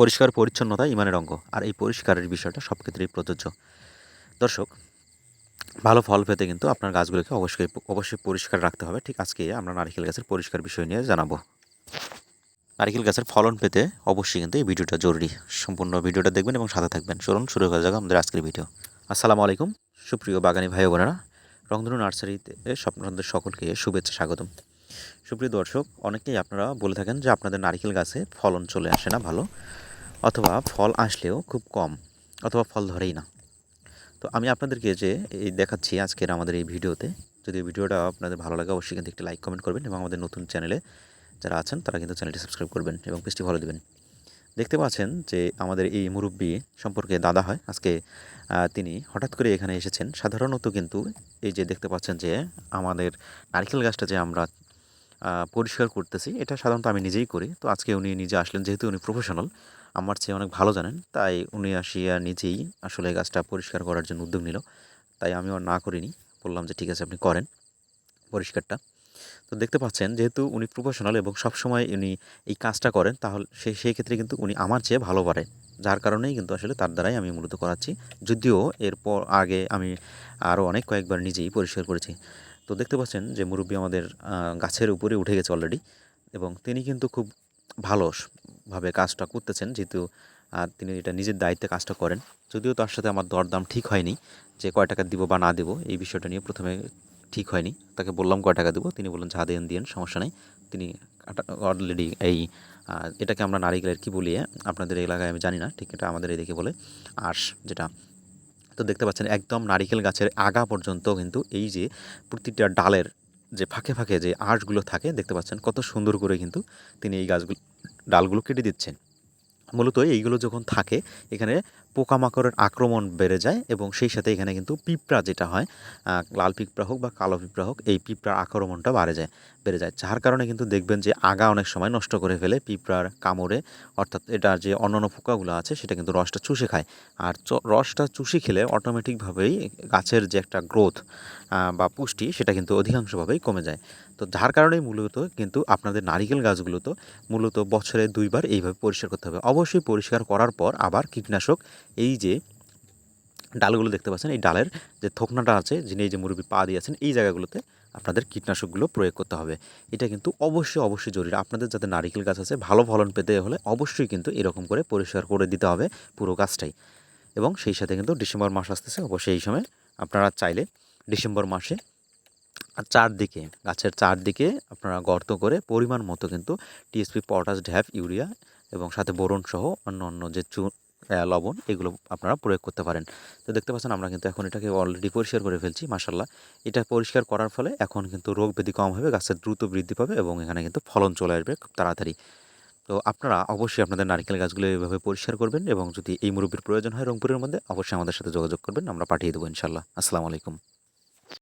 পরিষ্কার, পরিচ্ছন্নতা ইমানের অঙ্গ। আর এই পরিষ্কারের বিষয়টা সব ক্ষেত্রেই প্রযোজ্য। দর্শক, ভালো ফল পেতে কিন্তু আপনার গাছগুলোকে অবশ্যই অবশ্যই পরিষ্কার রাখতে হবে। ঠিক আজকে আমরা নারিকেল গাছের পরিষ্কার বিষয় নিয়ে জানাব। নারিকেল গাছের ফলন পেতে অবশ্যই কিন্তু এই ভিডিওটা জরুরি। সম্পূর্ণ ভিডিওটা দেখবেন এবং সাথে থাকবেন। চলুন শুরু হয়ে যাক আমাদের আজকের ভিডিও। আসসালামু আলাইকুম। সুপ্রিয় বাগানি ভাই বোনেরা, রংধনু নার্সারিতে স্বপ্নদের সকলকে শুভেচ্ছা স্বাগতম। সুপ্রিয় দর্শক, অনেকেই আপনারা বলে থাকেন যে আপনাদের নারিকেল গাছে ফলন চলে আসে না ভালো, অথবা ফল আসলেও খুব কম, অথবা ফল ধরেই না। তো আমি আপনাদেরকে যে এই দেখাচ্ছি আজকের আমাদের এই ভিডিওতে, যদি ভিডিওটা আপনাদের ভালো লাগে অবশ্যই কিন্তু একটি লাইক, কমেন্ট করবেন এবং আমাদের নতুন চ্যানেলে যারা আছেন তারা কিন্তু চ্যানেলটি সাবস্ক্রাইব করবেন এবং পেজটি ভালো দেবেন। দেখতে পাচ্ছেন যে আমাদের এই মুরব্বী সম্পর্কে দাদা হয়, আজকে তিনি হঠাৎ করে এখানে এসেছেন। সাধারণত কিন্তু এই যে দেখতে পাচ্ছেন যে আমাদের নারকেল গাছটা যে আমরা পরিষ্কার করতেছি। এটা সাধারণত আমি নিজেই করি। তো আজকে উনি নিজে আসলেন, যেহেতু উনি প্রফেশনাল আমার চেয়ে অনেক ভালো জানেন। তাই উনি আসিয়া নিজেই আসলে গাছটা পরিষ্কার করার জন্য উদ্যোগ নিল। তাই আমিও না করিনি। বললাম যে, ঠিক আছে, আপনি করেন পরিষ্কারটা। তো দেখতে পাচ্ছেন, যেহেতু উনি প্রফেশনাল এবং সবসময় উনি এই কাজটা করেন, তাহলে সেই সেই ক্ষেত্রে কিন্তু উনি আমার চেয়ে ভালো পারেন যার কারণেই কিন্তু আসলে তার দ্বারাই আমি মূলত করাচ্ছি। যদিও এরপর আগে আমি আরও অনেক কয়েকবার নিজেই পরিষ্কার করেছি। তো দেখতে পাচ্ছেন যে মুরব্বী আমাদের গাছের উপরে উঠে গেছে অলরেডি এবং তিনি কিন্তু খুব ভালো স- ভাবে কাজটা করতেছেন যেহেতু আর তিনি এটা নিজের দায়িত্বে কাজটা করেন। যদিও তার সাথে আমার দরদাম ঠিক হয়নি যে কয় টাকা দিব বা না দেবো, এই বিষয়টা নিয়ে প্রথমে ঠিক হয়নি। তাকে বললাম কয় টাকা দেবো, তিনি বললেন যা দেন দিয়েন, সমস্যা নেই। তিনি অলরেডি এই এটাকে আমরা নারিকেলের কি বলি হ্যাঁ? আপনাদের এলাকায় আমি জানি না, ঠিক এটা আমাদের এদিকে বলে। আঁশ যেটা তো দেখতে পাচ্ছেন একদম নারিকেল গাছের আগা পর্যন্ত কিন্তু এই যে প্রতিটা ডালের যে ফাঁকে ফাঁকে যে আঁশগুলো থাকে, দেখতে পাচ্ছেন কত সুন্দর করে কিন্তু তিনি এই গাছগুলো, ডালগুলো কেটে দিচ্ছেন। মূলত এইগুলো যখন থাকে, এখানে পোকামাকড়ের আক্রমণ বেড়ে যায় এবং সেই সাথে এখানে কিন্তু পিঁপড়া যেটা হয় লাল পিঁপড়া হোক বা কালো পিঁপড়া হোক, এই পিঁপড়ার আক্রমণটা বাড়ে যায়, বেড়ে যায়। যার কারণে কিন্তু দেখবেন যে আগা অনেক সময় নষ্ট করে ফেলে পিঁপড়ার কামড়ে, অর্থাৎ এটার যে অন্যান্য পোকাগুলো আছে সেটা কিন্তু রসটা চুষে খায়। আর রসটা চুষে খেলে অটোমেটিকভাবেই গাছের যে একটা গ্রোথ বা পুষ্টি সেটা কিন্তু অধিকাংশভাবেই কমে যায়। তো যার কারণেই মূলত কিন্তু আপনাদের নারিকেল গাছগুলো তো মূলত বছরে দুইবার এইভাবে পরিষ্কার করতে হবে। অবশ্যই পরিষ্কার করার পর আবার কীটনাশক এই যে ডালগুলো দেখতে পাচ্ছেন এই ডালের যে থোকনাটা আছে যিনি এই যে মুরব্বী পা দিয়েছেন এই জায়গাগুলোতে আপনাদের কীটনাশকগুলো প্রয়োগ করতে হবে। এটা কিন্তু অবশ্যই অবশ্যই জরুরি। আপনাদের যাতে নারিকেল গাছ আছে ভালো ফলন পেতে হলে অবশ্যই কিন্তু এরকম করে পরিষ্কার করে দিতে হবে পুরো গাছটাই। এবং সেই সাথে কিন্তু ডিসেম্বর মাস আসতেছে অবশ্যই এই সময় আপনারা চাইলে ডিসেম্বর মাসে চারদিকে গাছের চারদিকে আপনারা গর্ত করে পরিমাণ মতো কিন্তু টিএসপি পটাশ ঢ্যাপ ইউরিয়া এবং সাথে বোরন সহ অন্য অন্য যে চু আহ, লবণ এগুলো আপনারা প্রয়োগ করতে পারেন। তো দেখতে পাচ্ছেন আমরা কিন্তু এখন এটাকে অলরেডি পরিষ্কার করে ফেলছি মাসাল্লাহ এটা পরিষ্কার করার ফলে এখন কিন্তু রোগ ব্যাধি কম হবে গাছের দ্রুত বৃদ্ধি পাবে এবং এখানে কিন্তু ফলন চলে আসবে খুব তাড়াতাড়ি। তো আপনারা অবশ্যই আপনাদের নারকেল গাছগুলো এইভাবে পরিষ্কার করবেন এবং যদি এই মুরব্বীর প্রয়োজন হয় রংপুরের মধ্যে, অবশ্যই আমাদের সাথে যোগাযোগ করবেন, আমরা পাঠিয়ে দেবো ইনশাল্লাহ আসসালামু আলাইকুম।